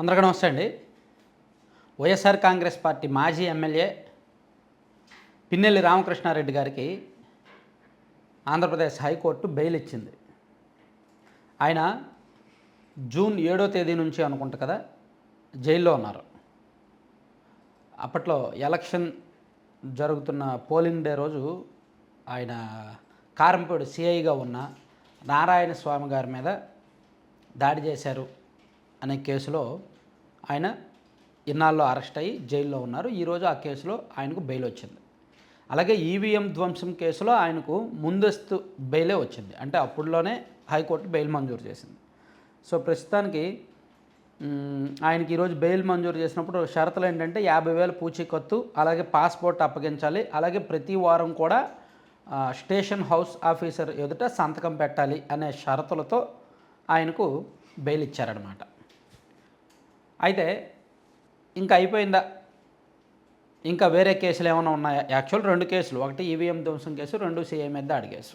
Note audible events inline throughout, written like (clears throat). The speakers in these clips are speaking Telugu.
అందరికీ నమస్తే అండి. వైఎస్ఆర్ కాంగ్రెస్ పార్టీ మాజీ ఎమ్మెల్యే పిన్నెల్లి రామకృష్ణారెడ్డి గారికి ఆంధ్రప్రదేశ్ హైకోర్టు బెయిల్ ఇచ్చింది. ఆయన జూన్ ఏడో తేదీ నుంచి అనుకుంటా కదా జైల్లో ఉన్నారు. అప్పట్లో ఎలక్షన్ జరుగుతున్న పోలింగ్ డే రోజు ఆయన కారంపేడు సిఐగా ఉన్న నారాయణ స్వామి గారి మీద దాడి చేశారు. అనే కేసులో ఆయన ఇన్నాళ్ళు అరెస్ట్ అయ్యి జైల్లో ఉన్నారు. ఈరోజు ఆ కేసులో ఆయనకు బెయిల్ వచ్చింది. అలాగే ఈవీఎం ధ్వంసం కేసులో ఆయనకు ముందస్తు బెయిలే వచ్చింది. అంటే అప్పుడులోనే హైకోర్టు బెయిల్ మంజూరు చేసింది. సో ప్రస్తుతానికి ఆయనకి ఈరోజు బెయిల్ మంజూరు చేసినప్పుడు షరతులు ఏంటంటే యాభై వేల పూచీకత్తు అలాగే పాస్పోర్ట్ అప్పగించాలి అలాగే ప్రతి వారం కూడా స్టేషన్ హౌస్ ఆఫీసర్ ఎదుట సంతకం పెట్టాలి అనే షరతులతో ఆయనకు బెయిల్ ఇచ్చారనమాట అయితే ఇంకా అయిపోయిందా? ఇంకా వేరే కేసులు ఏమైనా ఉన్నాయా? యాక్చువల్ రెండు కేసులు. ఒకటి ఈవీఎం ధ్వంసం కేసు రెండు సీఎం మీద దాడి కేసు.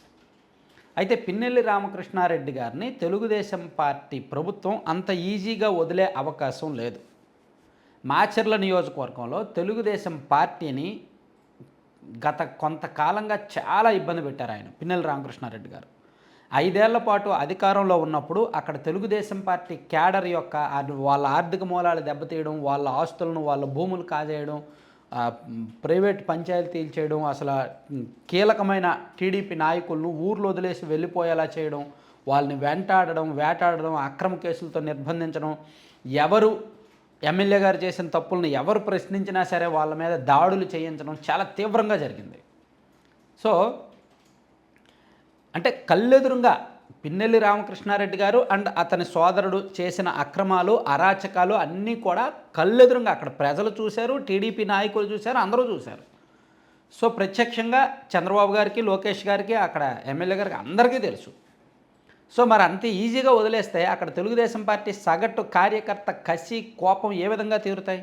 అయితే పిన్నెల్లి రామకృష్ణారెడ్డి గారిని తెలుగుదేశం పార్టీ ప్రభుత్వం అంత ఈజీగా వదిలే అవకాశం లేదు. మాచర్ల నియోజకవర్గంలో తెలుగుదేశం పార్టీని గత కొంతకాలంగా చాలా ఇబ్బంది పెట్టారు ఆయన పిన్నెల్లి రామకృష్ణారెడ్డి గారు. ఐదేళ్ళ పాటు అధికారంలో ఉన్నప్పుడు అక్కడ తెలుగుదేశం పార్టీ క్యాడర్ యొక్క వాళ్ళ ఆర్థిక మూలాలు దెబ్బతీయడం వాళ్ళ ఆస్తులను వాళ్ళ భూములు కాజేయడం ప్రైవేట్ పంచాయతీలు చేయడం అసలు కీలకమైన టీడీపీ నాయకులను ఊర్లో వదిలేసి వెళ్ళిపోయేలా చేయడం వాళ్ళని వెంటాడడం వేటాడడం అక్రమ కేసులతో నిర్బంధించడం ఎవరు ఎమ్మెల్యే గారు చేసిన తప్పులను ఎవరు ప్రశ్నించినా సరే వాళ్ళ మీద దాడులు చేయించడం చాలా తీవ్రంగా జరిగింది. సో అంటే కళ్ళెదురుగా పిన్నెల్లి రామకృష్ణారెడ్డి గారు అండ్ అతని సోదరుడు చేసిన అక్రమాలు అరాచకాలు అన్నీ కూడా కళ్ళెదురుగా అక్కడ ప్రజలు చూశారు టీడీపీ నాయకులు చూశారు అందరూ చూశారు. సో ప్రత్యక్షంగా చంద్రబాబు గారికి లోకేష్ గారికి అక్కడ ఎమ్మెల్యే గారికి అందరికీ తెలుసు. సో మరి అంత ఈజీగా వదిలేస్తే అక్కడ తెలుగుదేశం పార్టీ సగటు కార్యకర్త కసి కోపం ఏ విధంగా తీరుతాయి?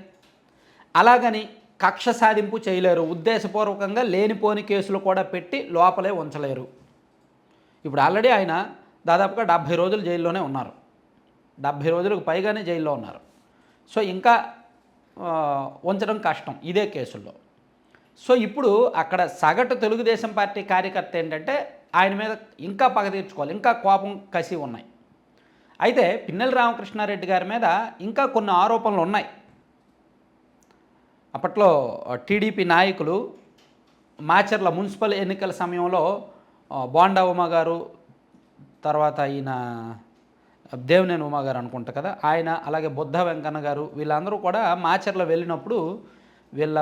అలాగని కక్ష సాధింపు చేయలేరు. ఉద్దేశపూర్వకంగా లేనిపోని కేసులు కూడా పెట్టి లోపలే ఉంచలేరు. ఇప్పుడు ఆల్రెడీ ఆయన దాదాపుగా డెబ్భై రోజులు జైల్లోనే ఉన్నారు. డెబ్భై రోజులకు పైగానే జైల్లో ఉన్నారు. సో ఇంకా ఉంచడం కష్టం ఇదే కేసుల్లో. సో ఇప్పుడు అక్కడ సగటు తెలుగుదేశం పార్టీ కార్యకర్త ఏంటంటే ఆయన మీద ఇంకా పగ తీర్చుకోవాలి. ఇంకా కోపం కసి ఉన్నాయి. అయితే పిన్నెల రామకృష్ణారెడ్డి గారి మీద ఇంకా కొన్ని ఆరోపణలు ఉన్నాయి. అప్పట్లో టీడీపీ నాయకులు మాచర్ల మున్సిపల్ ఎన్నికల సమయంలో ఆ, బోండా గారు తర్వాత ఈయన దేవినేని ఉమా గారు అనుకుంటా కదా ఆయన అలాగే బుద్ధ వెంకన్న గారు వీళ్ళందరూ కూడా మాచర్ల వెళ్ళినప్పుడు వీళ్ళ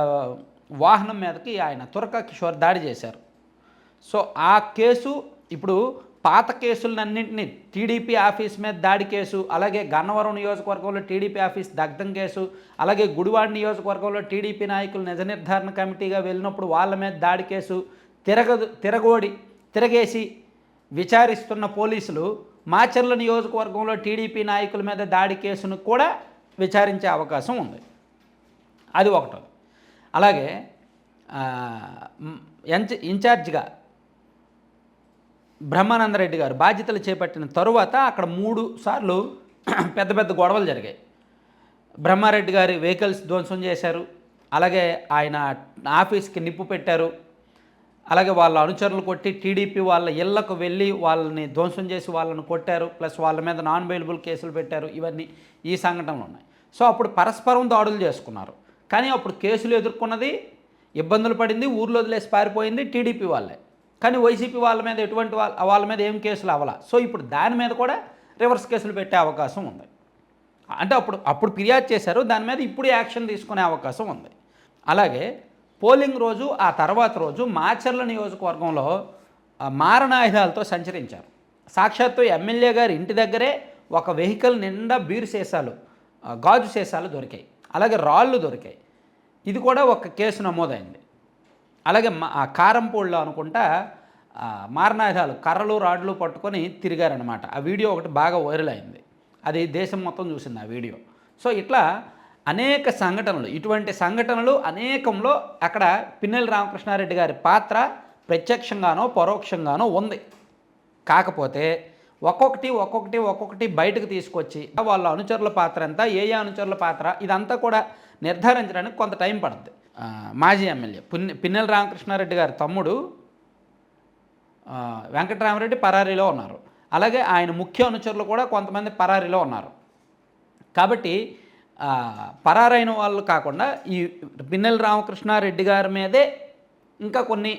వాహనం మీదకి ఆయన తురక కిషోర్ దాడి చేశారు. సో ఆ కేసు ఇప్పుడు పాత కేసులన్నింటినీ టీడీపీ ఆఫీస్ మీద దాడి కేసు అలాగే గన్నవరం నియోజకవర్గంలో టీడీపీ ఆఫీస్ దగ్ధం కేసు అలాగే గుడివాడ నియోజకవర్గంలో టీడీపీ నాయకులు నిజ నిర్ధారణ కమిటీగా వెళ్ళినప్పుడు వాళ్ళ మీద దాడి కేసు తిరగదు తిరగోడి తిరగేసి విచారిస్తున్న పోలీసులు మాచర్ల నియోజకవర్గంలో టీడీపీ నాయకుల మీద దాడి కేసును కూడా విచారించే అవకాశం ఉంది. అది ఒకటి. అలాగే ఆ, ఎంచ- బ్రహ్మానందరెడ్డి గారు బాధ్యతలు చేపట్టిన తరువాత అక్కడ మూడు సార్లు (clears throat) పెద్ద పెద్ద గొడవలు జరిగాయి. బ్రహ్మారెడ్డి గారి వెహికల్స్ ధ్వంసం చేశారు. అలాగే ఆయన ఆఫీస్కి నిప్పు పెట్టారు. అలాగే వాళ్ళ అనుచరులు కొట్టి టీడీపీ వాళ్ళ ఇళ్ళకు వెళ్ళి వాళ్ళని ధ్వంసం చేసి వాళ్ళని కొట్టారు ప్లస్ వాళ్ళ మీద నాన్ అవైలబుల్ కేసులు పెట్టారు ఇవన్నీ ఈ సంఘటనలు ఉన్నాయి. సో అప్పుడు పరస్పరం దాడులు చేసుకున్నారు. కానీ అప్పుడు కేసులు ఎదుర్కొన్నది ఇబ్బందులు పడింది ఊర్లో వదిలేసి పారిపోయింది టీడీపీ వాళ్ళే. కానీ వైసీపీ వాళ్ళ మీద ఎటువంటి వాళ్ళ వాళ్ళ మీద ఏం కేసులు అవ్వాల. సో ఇప్పుడు దాని మీద కూడా రివర్స్ కేసులు పెట్టే అవకాశం ఉంది. అంటే అప్పుడు అప్పుడు ఫిర్యాదు చేశారు దాని మీద ఇప్పుడు యాక్షన్ తీసుకునే అవకాశం ఉంది. అలాగే పోలింగ్ రోజు ఆ తర్వాత రోజు మాచర్ల నియోజకవర్గంలో మారణాయుధాలతో సంచరించారు. సాక్షాత్తు ఎమ్మెల్యే గారి ఇంటి దగ్గరే ఒక వెహికల్ నిండా బీరు సీసాలు గాజు సీసాలు దొరికాయి. అలాగే రాళ్ళు దొరికాయి. ఇది కూడా ఒక కేసు నమోదైంది. అలాగే మా ఆ కారంపూడిలో అనుకుంటా మారణాయుధాలు కర్రలు రాడ్లు పట్టుకొని తిరిగారనమాట ఆ వీడియో ఒకటి బాగా వైరల్ అయింది. అది దేశం మొత్తం చూసింది ఆ వీడియో. సో ఇట్లా అనేక సంఘటనలు ఇటువంటి సంఘటనలు అనేకంలో అక్కడ పిన్నెల రామకృష్ణారెడ్డి గారి పాత్ర ప్రత్యక్షంగానో పరోక్షంగానో ఉంది. కాకపోతే ఒక్కొక్కటి ఒక్కొక్కటి ఒక్కొక్కటి బయటకు తీసుకొచ్చి వాళ్ళ అనుచరుల పాత్ర ఎంత ఏ అనుచరుల పాత్ర ఇదంతా కూడా నిర్ధారించడానికి కొంత టైం పడుతుంది మాజీ ఎమ్మెల్యే పిన్నె పిన్నెల రామకృష్ణారెడ్డి గారి తమ్ముడు వెంకటరామరెడ్డి పరారీలో ఉన్నారు. అలాగే ఆయన ముఖ్య అనుచరులు కూడా కొంతమంది పరారీలో ఉన్నారు. కాబట్టి పరారైన వాళ్ళు కాకుండా ఈ పిన్నెల రామకృష్ణారెడ్డి గారి మీదే ఇంకా కొన్ని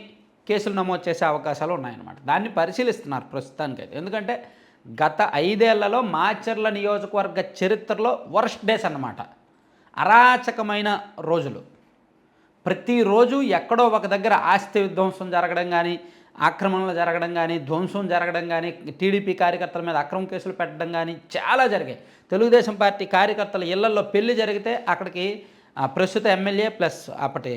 కేసులు నమోదు చేసే అవకాశాలు ఉన్నాయన్నమాట. దాన్ని పరిశీలిస్తున్నారు ప్రస్తుతానికైతే. ఎందుకంటే గత ఐదేళ్ళలో మాచర్ల నియోజకవర్గ చరిత్రలో వర్స్ట్ డేస్ అన్నమాట. అరాచకమైన రోజులు. ప్రతిరోజు ఎక్కడో ఒక దగ్గర ఆస్తి విధ్వంసం జరగడం కానీ ఆక్రమణలు జరగడం కానీ ధ్వంసం జరగడం కానీ టీడీపీ కార్యకర్తల మీద అక్రమ కేసులు పెట్టడం కానీ చాలా జరిగాయి. తెలుగుదేశం పార్టీ కార్యకర్తల ఇళ్ళలో పెళ్ళి జరిగితే అక్కడికి ప్రస్తుత ఎమ్మెల్యే ప్లస్ అప్పటి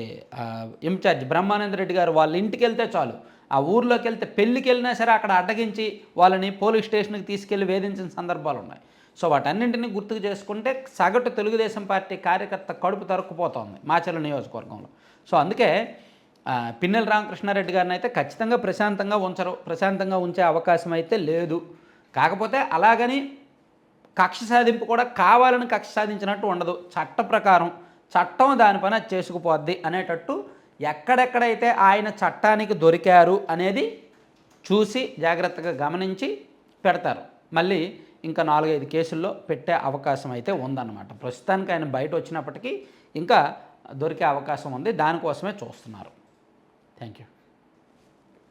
ఇన్ఛార్జ్ బ్రహ్మానంద రెడ్డి గారు వాళ్ళ ఇంటికి వెళ్తే చాలు. ఆ ఊర్లోకి వెళ్తే పెళ్ళికి వెళ్ళినా సరే అక్కడ అడ్డగించి వాళ్ళని పోలీస్ స్టేషన్కి తీసుకెళ్ళి వేధించిన సందర్భాలు ఉన్నాయి. సో వాటన్నింటినీ గుర్తుకు చేసుకుంటే సగటు తెలుగుదేశం పార్టీ కార్యకర్త కడుపు తరుక్కుపోతోంది మాచర్ల నియోజకవర్గంలో. సో అందుకే పిన్నెల రామకృష్ణారెడ్డి గారిని అయితే ఖచ్చితంగా ప్రశాంతంగా ఉంచరు. ప్రశాంతంగా ఉంచే అవకాశం అయితే లేదు. కాకపోతే అలాగని కక్ష సాధింపు కూడా కావాలని కక్ష సాధించినట్టు ఉండదు. చట్ట ప్రకారం చట్టం దాని చేసుకుపోద్ది అనేటట్టు ఎక్కడెక్కడైతే ఆయన చట్టానికి దొరికారు అనేది చూసి జాగ్రత్తగా గమనించి పెడతారు. మళ్ళీ ఇంకా నాలుగైదు కేసుల్లో పెట్టే అవకాశం అయితే ఉందన్నమాట. ప్రస్తుతానికి ఆయన బయట వచ్చినప్పటికీ ఇంకా దొరికే అవకాశం ఉంది. దానికోసమే చూస్తున్నారు. Thank you.